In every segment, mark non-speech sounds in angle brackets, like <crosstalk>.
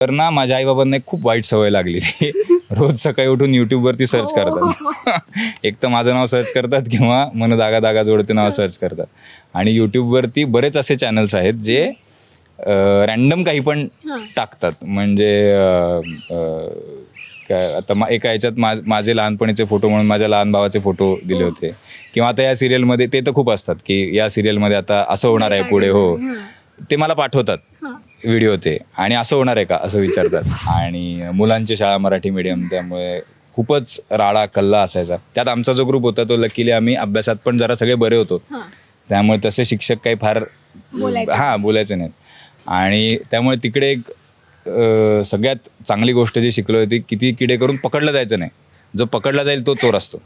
तर ना माझ्या आईबाबांना एक खूप वाईट सवय लागली ती. <laughs> रोज सकाळी उठून युट्यूबवरती सर्च करतात. <laughs> एक तर माझं नाव सर्च करतात किंवा मन दागा दागा जोडते नाव सर्च करतात. आणि युट्यूबवरती बरेच असे चॅनल्स आहेत जे रॅन्डम काही पण टाकतात. म्हणजे काय आता मा- एका ह्याच्यात मा- माझे लहानपणीचे फोटो म्हणून माझ्या लहान भावाचे फोटो दिले होते. किंवा आता या सिरियलमध्ये ते तर खूप असतात की या सिरियलमध्ये आता असं होणार आहे पुढे हो. ते मला पाठवतात. व्हिडिओ ते आणि असं होणार आहे का? असं विचारतात. आणि मुलांची शाळा मराठी मीडियम त्यामुळे खूपच राडा कल्ला असायचा. त्यात आमचा जो ग्रुप होता तो लकीली आम्ही अभ्यासात पण जरा सगळे बरे होतो. त्यामुळे तसे शिक्षक काही फार हा बोलायचे नाहीत. आणि त्यामुळे तिकडे एक अं, सगळ्यात चांगली गोष्ट जी शिकलो होती किती किडे करून पकडलं जायचं नाही. जो पकडला जाईल तो चोर असतो.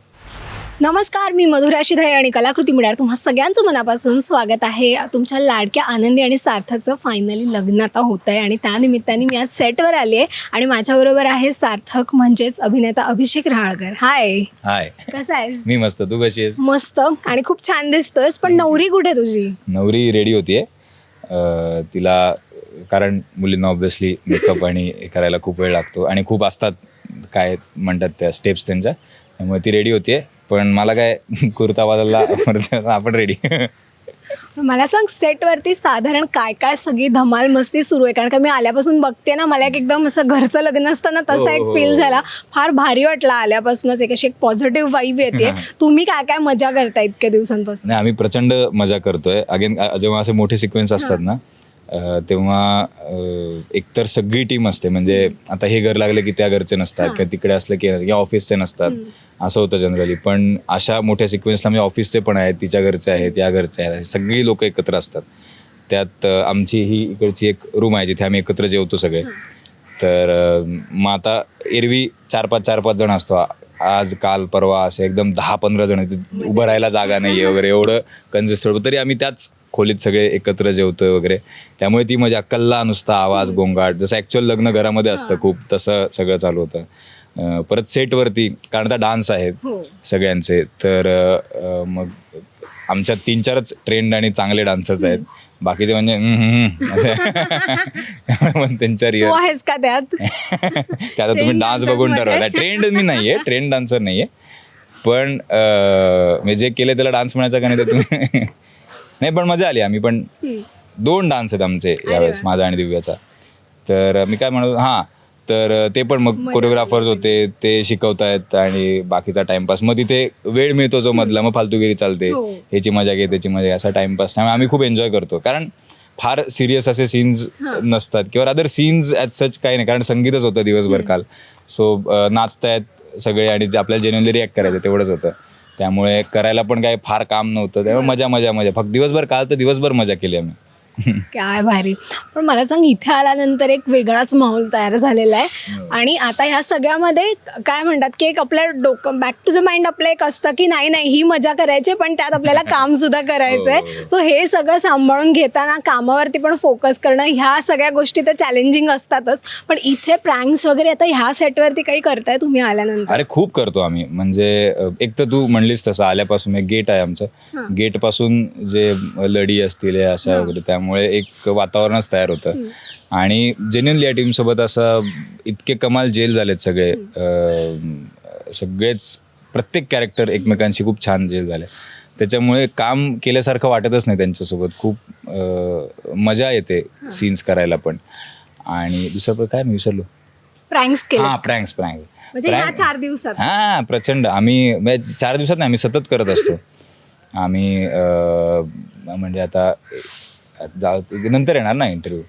नमस्कार मी मधुरा शिधाई आणि कलाकृती मिळणार तुम्हा सगळ्यांचं मनापासून स्वागत आहे. तुमच्या लाडक्या आनंदी आणि सार्थकचं फायनली लग्न आता होत आहे आणि त्यानिमित्ताने मी आज सेटवर आली आहे आणि माझ्याबरोबर आहे सार्थक म्हणजेच अभिनेता अभिषेक रहाळकर हाय हाय कसा आहेस? मी मस्त. तू कशी आहेस? मस्त आणि खूप छान दिसतोयस पण नवरी कुठे तुझी? नवरी रेडी होतीये. अं, तिला कारण मुलींना ऑब्व्हियसली मेकअप आणि हे करायला खूप वेळ लागतो आणि खूप असतात काय म्हणतात त्या स्टेप्स त्यांच्या. त्यामुळे ती रेडी होतीये. पण मला काय <laughs> कुर्ता बदलला आपण <laughs> रेडी मला सांग सेटवरती साधारण काय काय सगळी धमाल मस्ती सुरू आहे? कारण का मी आल्यापासून बघते ना मला एक एकदम असं घरचं लग्न असताना तसा हो, एक हो, फील हो. झाला. फार भारी वाटला आल्यापासूनच. एक अशी एक पॉझिटिव्ह वाईब येते. तुम्ही काय काय मजा करता इतक्या दिवसांपासून? आम्ही प्रचंड मजा करतोय. अगेन जेव्हा असे मोठे सिक्वेन्स असतात ना तेव्हा एकतर सगळी टीम असते. म्हणजे आता हे घर लागले की त्या घरचे नसतात किंवा तिकडे असलं की ऑफिसचे नसतात. असं होतं जनरली पण अशा मोठ्या सिक्वेन्सला म्हणजे ऑफिसचे पण आहेत तिच्या घरचे आहेत या घरचे आहेत. सगळी लोक एकत्र असतात. त्यात आमची ही इकडची एक रूम आहे जिथे आम्ही एकत्र जेवतो सगळे. तर मग आता एरवी चार पाच चार पाच जण असतो. आज काल परवा असे एकदम दहा पंधरा जण तिथे उभं राहायला जागा नाही <laughs> वगैरे. एवढं कंजेस्टेड तरी आम्ही त्याच खोलीत सगळे एकत्र जेवतोय वगैरे. त्यामुळे ती मजा कल्ला नुसता आवाज गोंगाट. जसं ॲक्च्युअल लग्न घरामध्ये असतं खूप तसं सगळं चालू होतं. अं, परत सेटवरती कारण आता डान्स आहेत हो. सगळ्यांचे तर अं, मग आमच्यात तीन चारच ट्रेंड आणि चांगले डान्सर्स आहेत. बाकीचे म्हणजे हम्म, हम्म, हम्म, <laughs> असे. त्यामुळे मग त्यांच्या तू रिअल आहेस का त्यात? <laughs> ते आता तुम्ही Trained डान्स dancers बघून मध्ये? ठरवला ट्रेंड मी नाहीये ट्रेंड डान्सर नाहीये. पण अं, म्हणजे जे केले त्याला डान्स म्हणायचा का नाही तर तुम्ही <laughs> नाही पण मजा आली आम्ही पण दोन डान्स आहेत आमचे यावेळेस माझा आणि दिव्याचा. तर मी काय म्हणतो हां तर ते पण मग कोरिओग्राफर्स होते ते शिकवतायत आणि बाकीचा टाइमपास मग तिथे वेळ मिळतो जो मधला मग फालतूगिरी चालते. हो. ह्याची मजा घे त्याची मजा असा टाइमपास त्यामुळे आम्ही खूप एन्जॉय करतो. कारण फार सिरियस असे सीन्स नसतात किंवा रादर सीन्स ॲज सच काही नाही. कारण संगीतच होतं दिवसभर काल. सो नाचतायत सगळे आणि जे आपल्याला जेन्युअनली रिॲक्ट करायचं तेवढंच होतं. त्यामुळे करायला पण काही फार काम नव्हतं. त्यामुळे मजा मजा मजा. फक्त दिवसभर काल तर दिवसभर मजा केली आम्ही. काय भारी. पण मला सांग इथे आल्यानंतर एक वेगळाच माहोल तयार झालेला आहे. आणि आता ह्या सगळ्यामध्ये काय म्हणतात की एक आपल्या डोकं बॅक टू द माइंड आपलं एक असतं की नाही नाही ही मजा करायची पण त्यात आपल्याला <laughs> काम सुद्धा करायचं आहे हो. सो हे सगळं सांभाळून घेताना कामावरती पण फोकस करणं ह्या सगळ्या गोष्टी तर चॅलेंजिंग असतातच. पण इथे प्रँक्स वगैरे आता ह्या सेटवरती काही करताय तुम्ही आल्यानंतर? अरे खूप करतो आम्ही. म्हणजे एक तर तू म्हणलीस तसं आल्यापासून एक गेट आहे आमचं. गेटपासून जे लढी असतील हे अशा वगैरे त्यामुळे एक वातावरणच तयार होतं. आणि जेन्युनली या टीमसोबत असं इतके कमाल जेल झालेत सगळे. अ, सगळेच प्रत्येक कॅरेक्टर एकमेकांशी खूप छान जेल झाले. त्याच्यामुळे काम केल्यासारखं वाटतच नाही त्यांच्यासोबत. खूप अ, मजा येते सीन्स करायला पण. आणि दुसरं पण काय? मी विसरलो. प्रँक्स केले. हा प्रँक्स प्रँक्स म्हणजे ह्या चार दिवसात. हा प्रचंड. आम्ही म्हणजे चार दिवसात नाही आम्ही सतत करत असतो. आम्ही अं, म्हणजे आता जा नंतर येणार ना इंटरव्ह्यू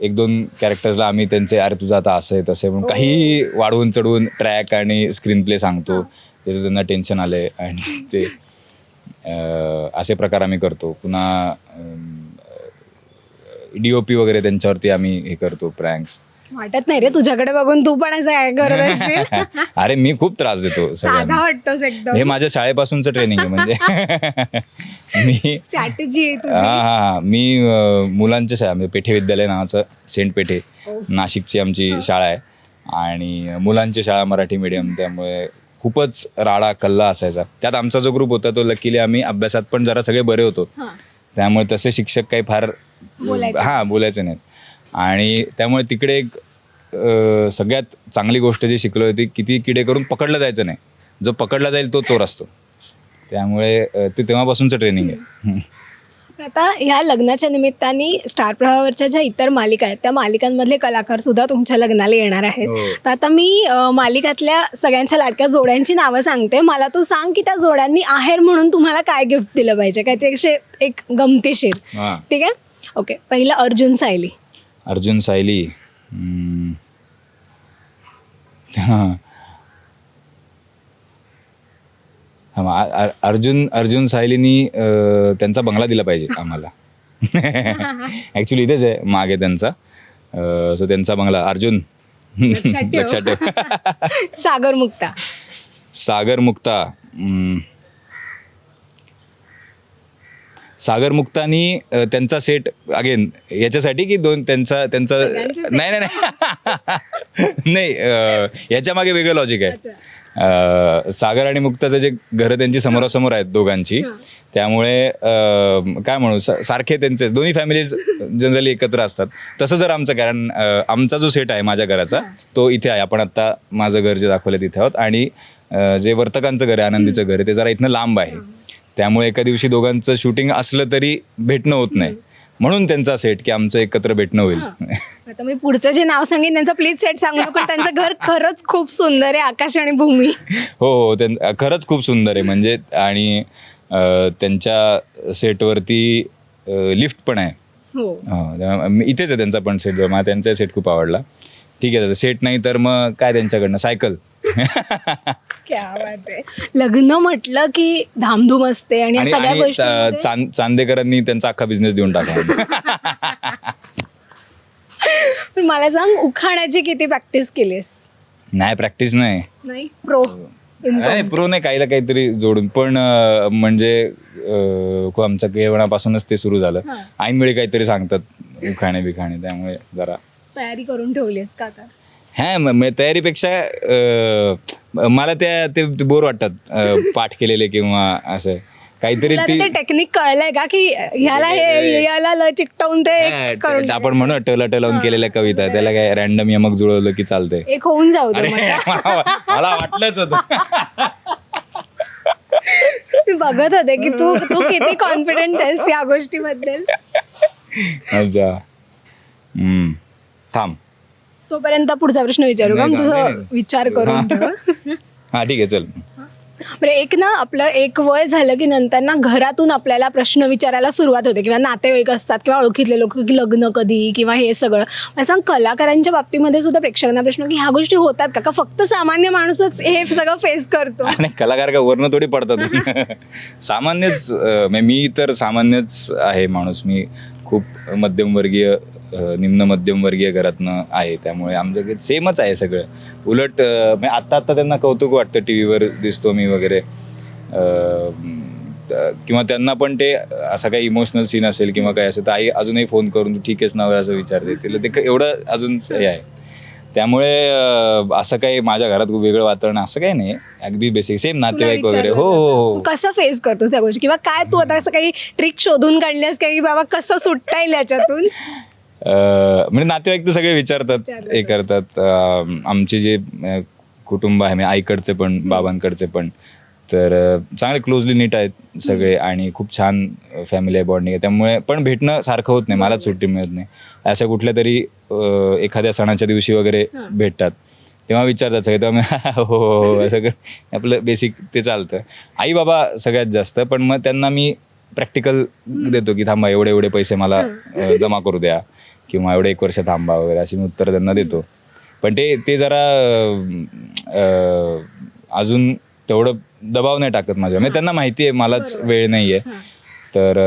एक दोन कॅरेक्टर्सला आम्ही त्यांचे अरे तुझं आता असं आहे तसं आहे म्हणून काही वाढवून चढवून ट्रॅक आणि स्क्रीन प्ले सांगतो त्याचं त्यांना टेन्शन आलंय आणि ते असे प्रकार आम्ही करतो. पुन्हा डी ओ पी वगैरे त्यांच्यावरती आम्ही हे करतो प्रँक्स वाटत नाही रे तुझ्याकडे बघून तू पण असं काय करत असशील? <laughs> अरे मी खूप त्रास देतो साधा सगळ्यांना वाटतोस एकदम. हे माझ्या शाळेपासूनचं ट्रेनिंग आहे म्हणजे. <laughs> मी स्ट्रॅटेजी आहे हा तुझी. हा हा मी अं, मुलांच्या शाळा म्हणजे पेठे विद्यालय नावाचं सेंट पेठे नाशिकची आमची शाळा आहे. आणि मुलांची शाळा मराठी मीडियम त्यामुळे खूपच राडा कल्ला असायचा. त्यात आमचा जो ग्रुप होता तो लकीली आम्ही अभ्यासात पण जरा सगळे बरे होतो. त्यामुळे तसे शिक्षक काही फार बोलायचे. हा बोलायचे नाहीत. आणि त्यामुळे तिकडे एक अ, सगळ्यात चांगली गोष्ट जी शिकलो होती किती किडे करून पकडलं जायचं नाही. जो पकडला जाईल तो चोर असतो. त्यामुळे अ, ते तेव्हापासूनचं ट्रेनिंग आहे. आता ह्या लग्नाच्या निमित्ताने स्टार प्रवाहावरच्या ज्या इतर मालिका आहेत त्या मालिकांमधले कलाकार सुद्धा तुमच्या लग्नाला येणार आहेत. हो. तर आता मी अ, मालिकातल्या सगळ्यांच्या लाडक्या जोड्यांची नावं सांगते. मला तू सांग की त्या जोड्यांनी आहेर म्हणून तुम्हाला काय गिफ्ट दिलं पाहिजे? काहीतरी असे एक गमतीशीर. हां. ठीक आहे? ओके. पहिलं अर्जुन सायली. अर्जुन सायली. <laughs> हां. अर्जुन अर्जुन सायलीनी त्यांचा बंगला दिला पाहिजे आम्हाला. <laughs> ॲक्च्युली इथेच आहे मागे त्यांचा. सो त्यांचा बंगला अर्जुन. लक्षात ठेव. <laughs> लक्षात ठेव. सागर मुक्ता. सागर मुक्ता हम्म. सागर मुक्तानी त्यांचा सेट अगेन याच्यासाठी की दोन त्यांचा त्यांचा. नाही नाही नाही. <laughs> नाही याच्या मागे वेगळं लॉजिक आहे. सागर आणि मुक्ताचं जे घरं त्यांची समोरासमोर आहेत दोघांची त्यामुळे काय म्हणू सारखे त्यांचे दोन्ही फॅमिलीज जनरली एकत्र असतात. तसं जर आमचं कारण आमचा जो सेट आहे माझ्या घराचा तो इथे आहे. आपण आता माझं घर जे दाखवलं तिथे आहोत आणि जे वर्तकांचं घर आहे आनंदीचं घर आहे ते जरा इथनं लांब आहे. त्यामुळे एका दिवशी दोघांचं शूटिंग असलं तरी भेटणं होत नाही. म्हणून त्यांचा सेट की आमचं एकत्र भेटणं होईल. आता मी पुढचं जे नाव सांगेन त्यांचं प्लीज सेट सांगू नको पण त्यांचं घर खरंच खूप सुंदर आहे आकाश आणि भूमी. हो हो त्यां खरंच खूप सुंदर आहे. म्हणजे आणि त्यांच्या सेटवरती लिफ्ट पण आहे. हो. इथेच आहे त्यांचा पण सेट मला त्यांचा सेट खूप आवडला. ठीक आहे सेट नाही तर मग काय त्यांच्याकडनं? सायकल. क्या बात आहे. लग्न म्हटलं की धामधूम असते आणि या आणि सगळ्या आणि गोष्टी चा- चांदेकरांनी त्यांचा अख्खा बिझनेस देऊन टाकला. पण मला सांग उखाण्याची किती प्रॅक्टिस केलीस? नाही प्रॅक्टिस नाही. नाही? प्रो नाही प्रो नाही काहीला काहीतरी जोडून. पण अं, म्हणजे अं, खूप आमच्या केवणापासूनच ते सुरू झालं. हा. ऐनवेळी काहीतरी सांगतात उखाणे बिखाणे त्यामुळे जरा तयारी करून ठेवलीस का आता? हा म- म- तयारीपेक्षा अं, मला त्या ते बोर वाटतात अं, पाठ केलेले किंवा असं. काहीतरी तुला ती ते टेक्निक कळलंय का की ह्याला हे याला ल चिकटवून ते हा, एक करून ते आपण म्हणू टल लावून केलेल्या कविता त्याला काय रॅन्डम यमक जुळवलं की चालतंय. एक होऊन जाऊ दे अरे मग. <laughs> मला मला वाटलंच होतं. मी बघत होते की तू तू किती कॉन्फिडंट आहेस या गोष्टीबद्दल. अच्छा. हम्म. थांब. तोपर्यंत पुढचा प्रश्न विचारू का? मग नाही, तुझं नाही. विचार करून हा. ठेव. हा ठीक आहे चल. बरं एक ना आपलं एक वय झालं की नंतर ना घरातून आपल्याला प्रश्न विचारायला सुरुवात होते किंवा नातेवाईक असतात किंवा ओळखीतले लोक की लग्न कधी किंवा हे सगळं. मला सांग कलाकारांच्या बाबतीमध्ये सुद्धा प्रेक्षकांना प्रश्न की ह्या गोष्टी होतात का? का फक्त सामान्य माणूसच हे सगळं फेस करतो? आणि कलाकार का वर्ण थोडी पडतात? <laughs> सामान्यच अं, म्हणजे मी तर सामान्यच आहे माणूस. मी खूप मध्यमवर्गीय निम्न मध्यमवर्गीय घरातनं आहे. त्यामुळे आमचं सेमच आहे सगळं. उलट म्हणजे आत्ता आत्ता त्यांना कौतुक वाटतं टी व्हीवर दिसतो मी वगैरे. किंवा त्यांना पण ते असा काही इमोशनल सीन असेल किंवा काय असेल तर आई अजूनही फोन करून तू ठीक आहेस ना असं विचारते तिला ते एवढं अजून हे आहे. त्यामुळे असं काही माझ्या घरात वेगळं वातावरण असं काही नाही. अगदी बेसिक सेम नातेवाईक वगैरे. हो हो हो. कसं फेस करतो त्या गोष्टी? किंवा काय तू आता असं काही ट्रिक शोधून काढल्यास का की बाबा कसं सुटता येईल याच्यातून? म्हणजे नातेवाईक तर सगळे विचारतात हे करतात. अं, आमचे जे अं, कुटुंब आहे म्हणजे आईकडचे पण बाबांकडचे पण तर अं, चांगले क्लोजली नीट आहेत सगळे आणि खूप छान फॅमिली आहे बॉन्डिंग आहे. त्यामुळे पण भेटणं सारखं होत नाही मलाच सुट्टी मिळत नाही. अशा कुठल्या तरी अं, एखाद्या सणाच्या दिवशी वगैरे भेटतात. तेव्हा विचारतात सगळे तेव्हा मी <laughs> हो हो हो <laughs> असं कर- आपलं बेसिक ते चालतं. आई बाबा सगळ्यात जास्त पण मग त्यांना मी प्रॅक्टिकल देतो की थांबा एवढे एवढे पैसे मला अं, जमा करू द्या. किंवा एवढे एक वर्ष थांबा वगैरे अशी मी उत्तर त्यांना देतो. पण ते ते जरा अजून तेवढं दबाव नाही टाकत माझ्या म्हणजे त्यांना माहिती आहे मलाच वेळ नाही आहे. तर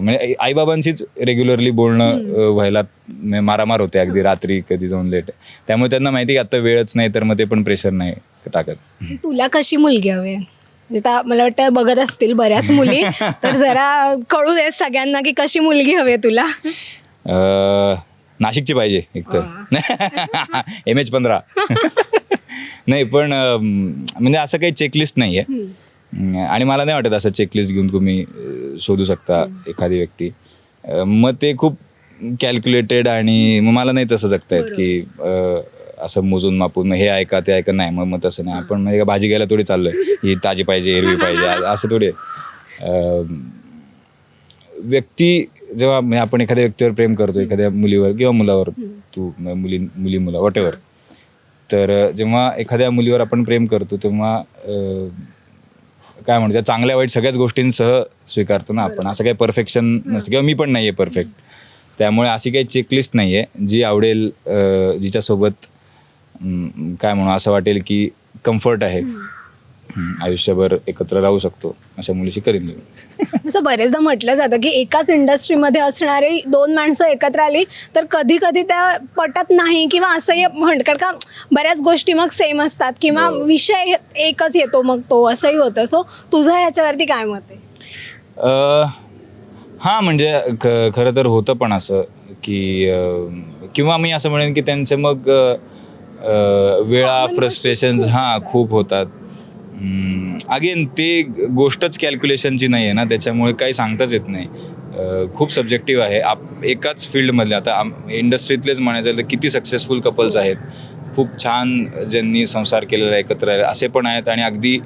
म्हणजे आई बाबांशीच रेग्युलरली बोलणं व्हायला म्हणजे मारामार होते अगदी रात्री कधी जाऊन लेट त्यामुळे त्यांना माहिती की आता वेळच नाही तर मग ते पण प्रेशर नाही टाकत. <laughs> तुला कशी मुलगी हवी? म्हणजे आता मला वाटतं बघत असतील बऱ्याच मुली <laughs> तर जरा कळू दे सगळ्यांना की कशी मुलगी हवी तुला. अं, नाशिकची पाहिजे एक तर. एम एच पंधरा. नाही पण अं, म्हणजे असं काही चेकलिस्ट नाही आहे आणि मला नाही वाटत असं चेकलिस्ट घेऊन तुम्ही अं, शोधू शकता एखादी व्यक्ती. अं, मग ते खूप कॅल्क्युलेटेड आणि मग मला नाही तसं जगता येत की अं, असं मोजून मापून मग हे ऐका ते ऐका नाही मग मग तसं नाही. आपण म्हणजे भाजी घ्यायला थोडी चाललोय. ही ताजी पाहिजे हिरवी पाहिजे <laughs> असं थोडी आहे. अं, व्यक्ती जेव्हा आपण एखाद्या व्यक्तीवर प्रेम करतो एखाद्या मुलीवर किंवा मुलावर तू मुली मुली मुला वॉटेवर तर जेव्हा एखाद्या मुलीवर आपण प्रेम करतो तेव्हा काय म्हणतो चांगल्या वाईट सगळ्याच गोष्टींसह स्वीकारतो ना आपण. असं काही परफेक्शन नसतं. किंवा मी पण नाही आहे परफेक्ट त्यामुळे अशी काही चेकलिस्ट नाही आहे जी आवडेल जिच्यासोबत काय म्हणू असं वाटेल की कम्फर्ट आहे. आयुष्यभर एकत्र राहू शकतो अशा मुलीशी करीन लग्न असं बरेचदा म्हटलं जातं की एकाच इंडस्ट्रीमध्ये असणारी दोन माणसं एकत्र आली तर कधी कधी त्या पटत नाही किंवा असंही म्हणतात का बऱ्याच गोष्टी मग सेम असतात किंवा विषय एकच येतो मग तो असंही होतं. सो तुझं ह्याच्यावरती काय मत आहे? हां म्हणजे ख खरं तर होतं पण असं की किंवा मी असं म्हणेन की त्यांचे मग वेळा फ्रस्ट्रेशन्स हां खूप होतात. अगेन ते गोष्टच कॅल्क्युलेशनची नाही आहे ना त्याच्यामुळे काही सांगताच येत नाही. खूप सब्जेक्टिव्ह आहे. आप एकाच फील्डमधले आता इंडस्ट्रीतलेच म्हणायचं तर किती सक्सेसफुल कपल्स आहेत. खूप छान ज्यांनी संसार केलेला एकत्र आहे असे पण आहेत आणि अगदी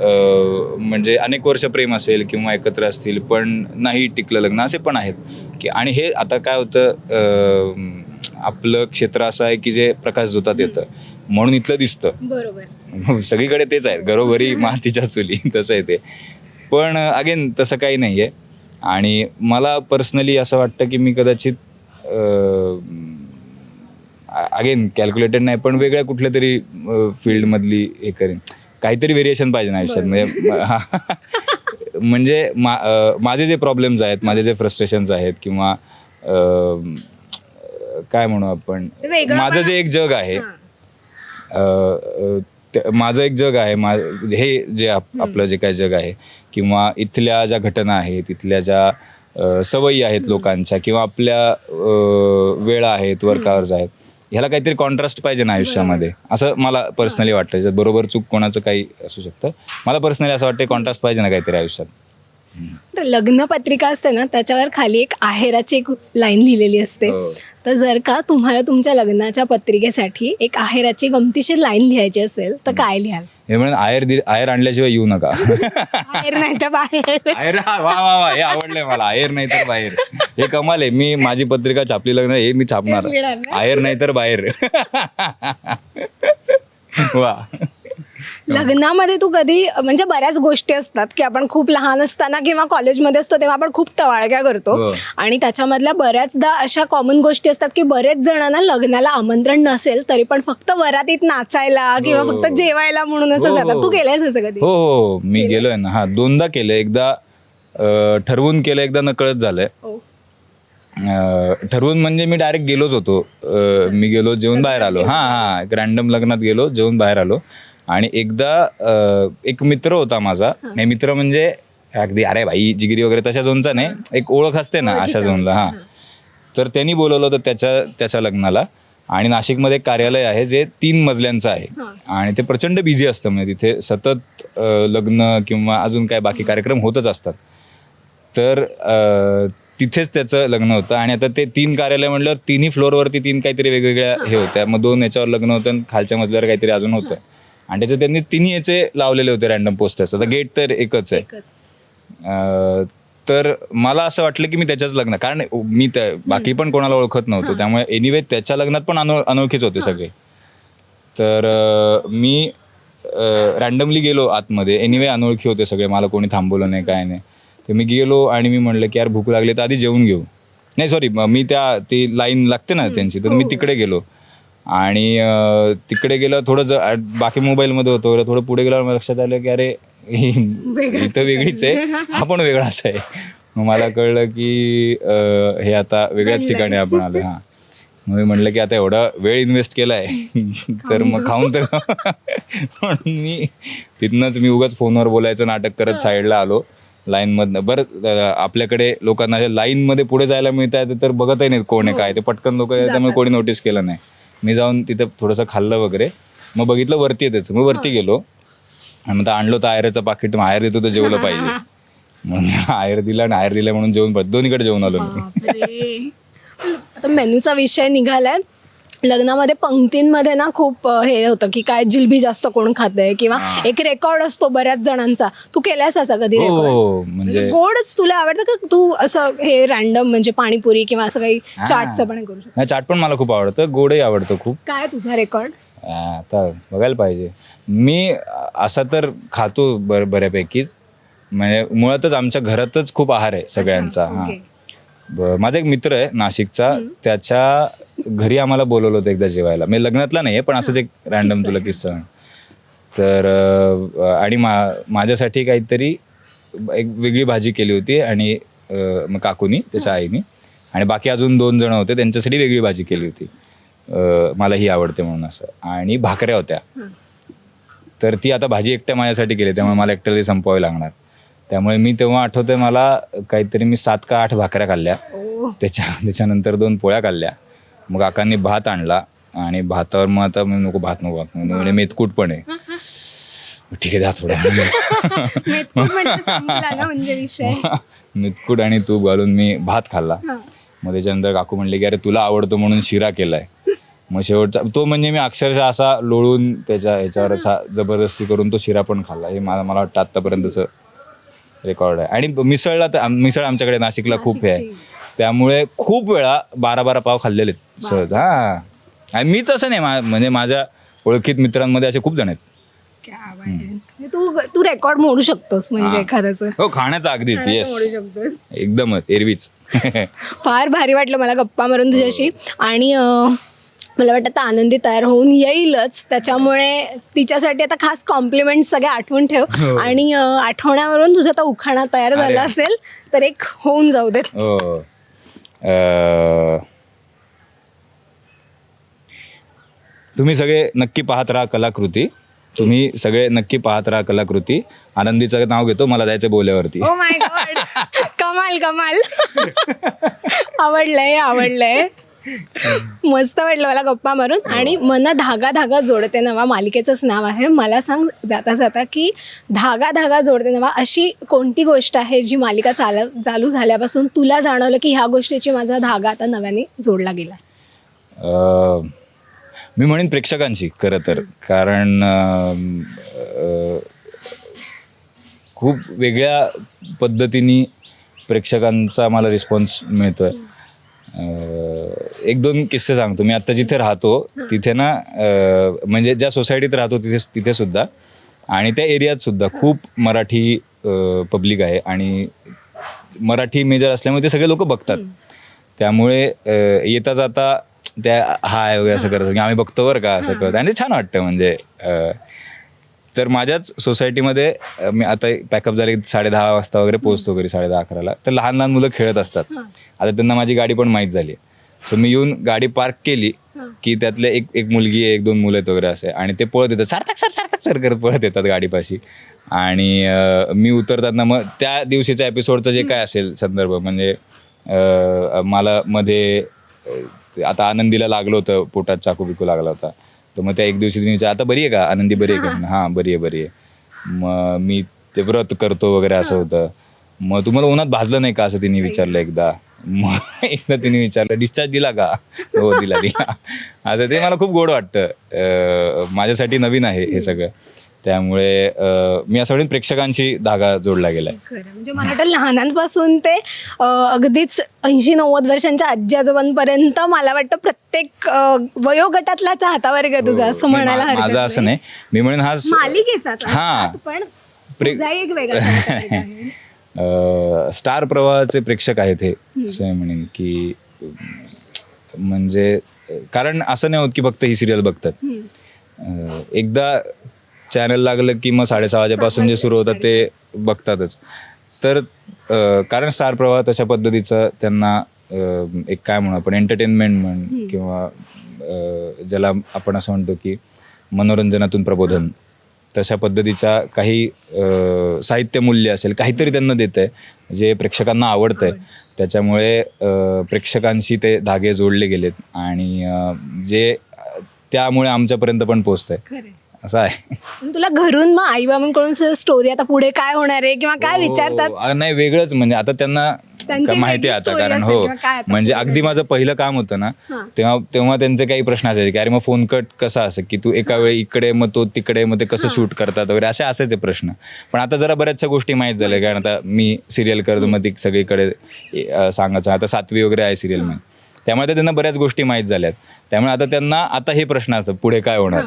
म्हणजे अनेक वर्ष प्रेम असेल किंवा एकत्र असतील पण नाही टिकलं लग्न असे पण आहेत. की आणि हे आता काय होतं आपलं क्षेत्र असं आहे की जे प्रकाश जोतात येतं. म्हणून इथलं दिसतं. बरोबर. सगळीकडे तेच आहे घरोघरी <laughs> मातीच्या चुली तसं आहे ते. पण अगेन तसं काही नाही आहे आणि मला पर्सनली असं वाटतं की मी कदाचित अगेन कॅल्क्युलेटेड नाही पण वेगळ्या कुठल्या तरी फील्डमधली हे करेन. काहीतरी व्हेरिएशन पाहिजे ना आयुष्यात. म्हणजे. <laughs> म्हणजे मा माझे जे प्रॉब्लेम्स आहेत माझे जे फ्रस्ट्रेशन्स आहेत किंवा काय म्हणू आपण? माझं जे एक जग आहे माझं एक जग आहे मा हे जे आप- आपलं जे काय जग आहे किंवा इथल्या ज्या घटना आहेत इथल्या ज्या सवयी आहेत लोकांच्या किंवा आपल्या वेळा आहेत वर्क आवर्स आहेत ह्याला काहीतरी कॉन्ट्रास्ट पाहिजे ना आयुष्यामध्ये. असं मला पर्सनली वाटतं बरोबर चूक कोणाचं काही असू शकतं. मला पर्सनली असं वाटतं कॉन्ट्रास्ट पाहिजे ना काहीतरी आयुष्यात. लग्न पत्रिका असते ना त्याच्यावर खाली एक आहेराची एक लाईन लिहिलेली असते. हो. तर जर का तुम्हाला तुमच्या लग्नाच्या पत्रिकेसाठी एक आहेराची गमतीशीर लाईन लिहायची असेल तर काय लिहाल? हे म्हणून आयर दि आयर आणल्याशिवाय येऊ नका. बाहेर नाही तर बाहेर. आयर हा, वा वा वा हे आवडलंय मला. आयर नाही तर बाहेर. हे कमाल आहे. मी माझी पत्रिका छापली लग्न हे मी छापणार. लिहिणार ना? आयर नाही तर बाहेर. वा. लग्नामध्ये तू कधी म्हणजे बऱ्याच गोष्टी असतात की आपण खूप लहान असताना किंवा कॉलेजमध्ये असतो तेव्हा आपण खूप टवाळक्या करतो. हो. आणि त्याच्यामधल्या बऱ्याचदा अशा कॉमन गोष्टी असतात की बरेच जणांना लग्नाला आमंत्रण नसेल तरी पण फक्त वरातीत नाचायला किंवा हो. फक्त जेवायला म्हणून असं हो, जातात. तू केलंयस असं कधी? हो हो मी गेलोय ना. हा दोनदा केलं एकदा ठरवून केलं एकदा नकळत झालंय. ठरवून म्हणजे मी डायरेक्ट गेलोच होतो. मी गेलो जेवून बाहेर आलो. हा हा. एक रॅन्डम लग्नात गेलो जेवून बाहेर आलो. आणि एकदा एक मित्र होता माझा. नाही मित्र म्हणजे अगदी अरे भाई जिगिरी वगैरे तशा झोनचा नाही. एक ओळख असते ना अशा झोनला हा. तर त्यांनी बोलवलं होतं त्याच्या त्याच्या लग्नाला. आणि नाशिकमध्ये एक कार्यालय आहे जे तीन मजल्यांचं आहे. आणि ते प्रचंड बिझी असतं म्हणजे तिथे सतत लग्न किंवा अजून काय बाकी कार्यक्रम होतच असतात. तर तिथेच त्याचं लग्न होतं. आणि आता ते तीन कार्यालय म्हटल्यावर तिन्ही फ्लोअरवरती तीन काहीतरी वेगवेगळ्या हे. होत्या. मग दोन याच्यावर लग्न होतं आणि खालच्या मजल्यावर काहीतरी अजून होतं. आणि त्याचे त्यांनी तिन्ही याचे लावलेले होते रॅन्डम पोस्टर्स आता गेट तर एकच आहे. अं, तर मला असं वाटलं की मी त्याच्याच लग्न कारण मी त्या बाकी पण कोणाला ओळखत नव्हतो. त्यामुळे एनिवे त्याच्या लग्नात पण अनो अनोळखीच होते सगळे. तर अं, मी रॅन्डमली गेलो आतमध्ये. एनिवे अनोळखी होते सगळे. मला कोणी थांबवलं नाही काय नाही. तर मी गेलो आणि मी म्हणलं की यार भूक लागली तर आधी जेवून घेऊ. नाही सॉरी मी त्या ती लाईन लागते ना त्यांची तर मी तिकडे गेलो. आणि अं, तिकडे गेलं थोडं ज बाकी मोबाईलमध्ये होतो वगैरे थोडं पुढे गेल्यावर मला लक्षात आलं की अरे ही इथं वेगळीच आहे हा पण वेगळाच आहे. मग मला कळलं की अं, हे आता वेगळ्याच ठिकाणी आपण आलो हां. मग मी म्हणलं की आता एवढा वेळ इन्व्हेस्ट केलाय <laughs> तर मग खाऊन तर म्हणून <laughs> मी तिथनंच मी उगाच फोनवर बोलायचं नाटक करत साईडला आलो लाईनमधनं. बरं अं, आपल्याकडे लोकांना अशा लाईनमध्ये पुढे जायला मिळत आहे तर बघतही नाहीत कोण आहे काय ते. पटकन लोक त्यामुळे कोणी नोटीस केलं नाही. मी जाऊन तिथं थोडंसं खाल्लं वगैरे. मग बघितलं वरती आहे त्याचं. मग वरती गेलो. आणि मग आणलो तर आयरचं पाकिट. मग आयर देतो तर जेवलं <laughs> पाहिजे. म्हणून आयर दिला आणि आयर दिला म्हणून जेवण दोन्हीकडे जेवण आलो मी. आता मेनूचा विषय निघालाय. लग्नामध्ये पंक्तींमध्ये ना खूप हे होतं की काय जिलबी जास्त कोण खातंय किंवा एक रेकॉर्ड असतो बऱ्याच जणांचा. तू केलायस असा कधी रेकॉर्ड? हो म्हणजे गोडच तुला आवडतं का तू असं हे रॅन्डम म्हणजे पाणीपुरी किंवा असं काही हा. चाटचं पण करू शकतो? नाही, चाट पण मला खूप आवडतं. गोडही आवडतं खूप. काय तुझा रेकॉर्ड? आ, आता बघायला पाहिजे. मी अ, असा तर खातो बर बऱ्यापैकीच. म्हणजे मुळातच आमच्या घरातच खूप आहार आहे सगळ्यांचा. हा. ओके. माझा एक मित्र आहे नाशिकचा त्याच्या घरी आम्हाला बोलवलं होतं एकदा जेवायला. मी लग्नातला नाही आहे पण असंच एक रॅन्डम तुला किस्सा. तर आणि मा माझ्यासाठी काहीतरी एक वेगळी भाजी केली होती आणि मग काकूनी त्याच्या आईनी आणि बाकी अजून दोन जण होते त्यांच्यासाठी वेगळी भाजी केली होती. मला ही आवडते म्हणून असं. आणि भाकऱ्या होत्या. तर ती आता भाजी एकट्या माझ्यासाठी केली त्यामुळे मला एकट्याला संपवावी लागणार. त्यामुळे मी तेव्हा आठवतंय मला काहीतरी मी सात का आठ भाकऱ्या खाल्ल्या. त्याच्या त्याच्यानंतर दोन पोळ्या खाल्ल्या. मग काकांनी भात आणला आणि भातावर मग आता मी नको भात नको भात नको. म्हणजे मेथकूट पण आहे. <laughs> ठीक आहे द्या थोडा. <laughs> म्हणजे म्हणजे <laughs> मेथकूट आणि तूप घालून मी भात खाल्ला. मग त्याच्यानंतर काकू म्हणले की अरे तुला आवडतो म्हणून शिरा केलाय. मग शेवटचा तो म्हणजे मी अक्षरशः असा लोळून त्याच्या ह्याच्यावर असा जबरदस्ती करून तो शिरा पण खाल्ला. हे मला मला वाटतं आत्तापर्यंतचं रेकॉर्ड आहे. आणि मिसळला तर आम- मिसळ आमच्याकडे नाशिकला खूप आहे. नाशिकची. त्यामुळे खूप वेळा बारा बारा पाव खाल्लेले आहेत सहज. हा. आणि मीच असं नाही मा- म्हणजे माझ्या ओळखीत मित्रांमध्ये असे खूप जण आहेत. क्या बात आहे. म्हणजे तू तू रेकॉर्ड मोडू शकतोस म्हणजे हा. एखाद्याचं. हो खाण्याचं अगदीच येस मोडू शकतोस. एकदमच एरवीच. <laughs> फार भारी वाटलं मला गप्पा मारून तुझ्याशी. आणि अं, मला वाटतं आता आनंदी तयार होऊन येईलच. त्याच्यामुळे तिच्यासाठी आता खास कॉम्प्लिमेंट सगळे आठवून ठेव. हो. आणि आठवण्यावरून तुझा आता उखाणा तयार. झाला असेल तर एक होऊन जाऊ देत हो. तुम्ही सगळे नक्की पाहत राहा कलाकृती. तुम्ही सगळे नक्की पाहत राहा कलाकृती. आनंदीचं नाव घेतो मला जायचं बोल्यावरती. गॉड कमाल कमाल. आवडलंय आवडलंय. मस्त वाटलं मला गप्पा मारून. आणि मन धागा धागा जोडते नवा. मालिकेचंच नाव आहे. मला सांग जाता जाता की धागा धागा जोडते नवा अशी कोणती गोष्ट आहे जी मालिका चाल चालू झाल्यापासून तुला जाणवलं की ह्या गोष्टीची माझा धागा आता नव्याने जोडला गेला मी म्हणेन प्रेक्षकांशी खरं तर. कारण खूप वेगळ्या पद्धतीने प्रेक्षकांचा मला रिस्पॉन्स मिळतोय. अं, एक दोन किस्से सांगतो. मी आता जिथे राहतो तिथे ना म्हणजे ज्या सोसायटीत राहतो तिथे तिथे सुद्धा. आणि त्या एरियात सुद्धा खूप मराठी पब्लिक आहे. आणि मराठी मेजर असल्यामुळे ते सगळे लोक बघतात. त्यामुळे येता जाता त्या हाय वगैरे असं करत की आम्ही बघतो बरं का असं करत. आणि ते छान वाटतं म्हणजे तर माझ्याच सोसायटीमध्ये अं, मी आता पॅकअप झाले की साडे दहा वाजता वगैरे पोहोचतो घरी साडे दहा अकराला. तर लहान लहान मुलं खेळत असतात. आता त्यांना माझी गाडी पण माहीत झाली सो मी येऊन गाडी पार्क केली की त्यातले एक एक मुलगी आहे एक दोन मुलं आहेत वगैरे असे आणि ते पळत येतात. सार्थक सर सार्थक सर करत पळत येतात गाडीपाशी. आणि अं, मी उतरताना मग त्या दिवशीच्या एपिसोडचं जे काय असेल संदर्भ म्हणजे अं, मला मध्ये अं, ते आता आनंदीला लागलं होतं पोटात चाकू बिकू लागला होता. तर मग त्या एक दिवशी तिने विचार आता बरी आहे का? आनंदी बरी आहे का? <laughs> हां बरी आहे बरी आहे. मग मी ते व्रत करतो वगैरे असं होतं. मग तुम्हाला उन्हात भाजलं नाही का असं तिने विचारलं एकदा? मग एकदा तिने विचारलं डिस्चार्ज दिला का? हो दिला दिला. <laughs> आता ते मला खूप गोड वाटतं. माझ्यासाठी नवीन आहे हे सगळं. त्यामुळे अं, मी असं म्हणेन प्रेक्षकांशी धागा जोडला गेलाय खरं म्हणजे मला वाटतं लहानांपासून ते अं, अगदीच ऐंशी नव्वद वर्षांच्या आजी आजोबांपर्यंत मला वाटतं प्रत्येक अं, वयोगटातला चाहता वर्ग आहे तुझा असं हो. मी- म्हणायला हरकत माझं असं नाही. नाही मी म्हणेन हा स- मालिकेचाच हा. पण प्रे- तुझा एक वेगळा चाहता वर्ग आहे. <laughs> अं, स्टार प्रवाहाचे प्रेक्षक आहेत हे असं मी म्हणेन की अं, म्हणजे अं, कारण असं नाही होत की फक्त ही सिरियल बघतात हम्म. अं, एकदा चॅनल लागलं की मग साडेसहा वाजेपासून जे सुरू होतं ते बघतातच. तर अं, कारण स्टार प्रवाह तशा पद्धतीचं त्यांना अं, एक काय म्हणू आपण एंटरटेनमेंट म्हण किंवा अं, ज्याला आपण असं म्हणतो की मनोरंजनातून प्रबोधन तशा पद्धतीच्या काही अं, साहित्य मूल्य असेल काहीतरी त्यांना देत आहे जे प्रेक्षकांना आवडतं आहे त्याच्यामुळे अं, प्रेक्षकांशी ते धागे जोडले गेलेत आणि अं, जे त्यामुळे आमच्यापर्यंत पण पोचत आहे. असं आहे. तुला घरून मग आई बाबांकडून स्टोरी आता पुढे काय होणार आहे किंवा काय विचारतात? हो, अ, नाही वेगळंच म्हणजे आता त्यांना त्यांची का माहिती वेगळी आता story कारण असेल हो किंवा काय आता म्हणजे अगदी माझं पहिलं काम होतं ना हां. तेव्हा तेव्हा त्यांचे काही प्रश्न असायचे की अरे मग फोन कट कसा असं की तू एका वेळी इकडे मग तो तिकडे मग ते कसं शूट करतात? वगैरे असे असायचे प्रश्न. पण आता जरा बऱ्याचशा गोष्टी माहीत झाल्या कारण आता मी सिरियल करतो मग ती सगळीकडे अं, सांगायचं. आता सातवी वगैरे आहे सिरियलमध्ये त्यामुळे आता त्यांना बऱ्याच गोष्टी माहीत झाल्यात. त्यामुळे आता त्यांना आता हे प्रश्न असतात पुढे काय होणार?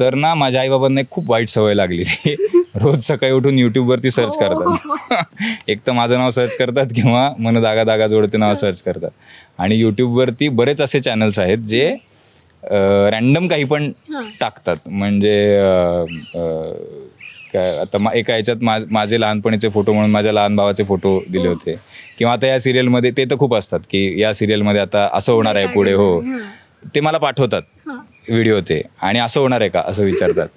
तर ना माझ्या आईबाबांना एक खूप वाईट सवय लागली ती. <laughs> रोज सकाळी उठून युट्यूबवरती सर्च करतात. <laughs> एक तर माझं नाव सर्च करतात किंवा मन दागा दागा जोडते नाव सर्च करतात. आणि यूट्यूबवरती बरेच असे चॅनल्स आहेत जे रॅन्डम काही पण टाकतात. म्हणजे काय आता मा- एका ह्याच्यात मा माझे लहानपणीचे फोटो म्हणून माझ्या लहान भावाचे फोटो दिले होते. किंवा आता या सिरियलमध्ये ते तर खूप असतात की या सिरियलमध्ये आता असं होणार आहे पुढे हो. ते मला पाठवतात. व्हिडिओ ते आणि असं होणार आहे का? असं विचारतात.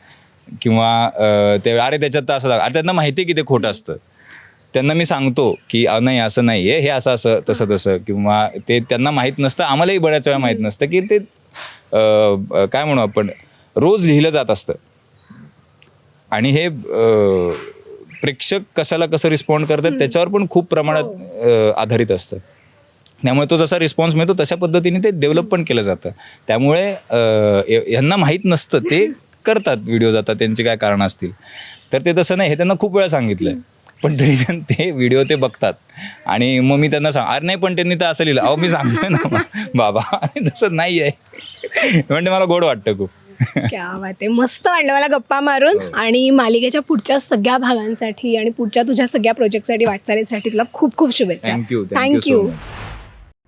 किंवा ते अरे त्याच्यात तर असं अरे त्यांना माहिती आहे की ते खोटं असतं. त्यांना मी सांगतो की नाही असं नाही आहे हे असं असं तसं तसं. किंवा ते त्यांना माहीत नसतं. आम्हालाही बऱ्याच वेळा माहीत नसतं की ते काय म्हणू आपण? रोज लिहिलं जात असतं. आणि हे प्रेक्षक कशाला कसं रिस्पॉन्ड करतात त्याच्यावर पण खूप प्रमाणात अं, आधारित असतं. त्यामुळे तो जसा रिस्पॉन्स मिळतो तशा पद्धतीने ते डेव्हलप पण केलं जातं. त्यामुळे यांना माहीत नसतं ते करतात व्हिडिओ जातात त्यांची काय कारणं असतील. तर ते तसं नाही हे त्यांना खूप वेळा सांगितलंय. पण तरी ते व्हिडिओ ते बघतात. आणि मग मी त्यांना सांग अरे नाही पण त्यांनी तर असं लिहिलं. अहो मी सांगतोय ना बाबा तसं नाही आहे म्हणजे मला गोड वाटतं खूप. आहे. मस्त वाटलं मला गप्पा मारून. आणि मालिकेच्या पुढच्या सगळ्या भागांसाठी आणि पुढच्या तुझ्या सगळ्या प्रोजेक्टसाठी वाटचालीसाठी तुला खूप खूप शुभेच्छा. Thank you thank you